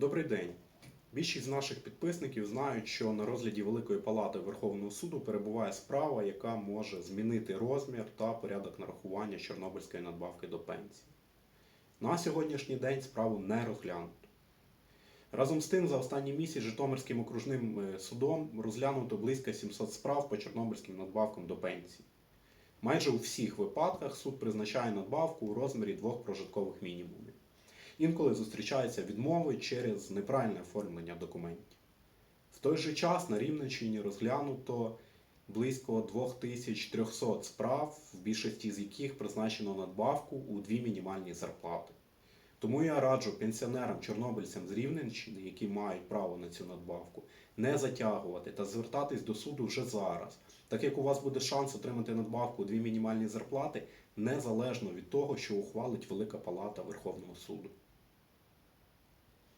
Добрий день. Більшість з наших підписників знають, що на розгляді Великої Палати Верховного суду перебуває справа, яка може змінити розмір та порядок нарахування Чорнобильської надбавки до пенсії. На сьогоднішній день справу не розглянуто. Разом з тим, за останній місяць Житомирським окружним е, судом розглянуто близько 700 справ по чорнобильським надбавкам до пенсії. Майже у всіх випадках суд призначає надбавку у розмірі двох прожиткових мінімумів. Інколи зустрічаються відмови через неправильне оформлення документів. В той же час на Рівненщині розглянуто близько 2300 справ, в більшості з яких призначено надбавку у дві мінімальні зарплати. Тому я раджу пенсіонерам чорнобильцям з Рівненщини, які мають право на цю надбавку, не затягувати та звертатись до суду вже зараз, так як у вас буде шанс отримати надбавку у дві мінімальні зарплати, незалежно від того, що ухвалить Велика Палата Верховного суду.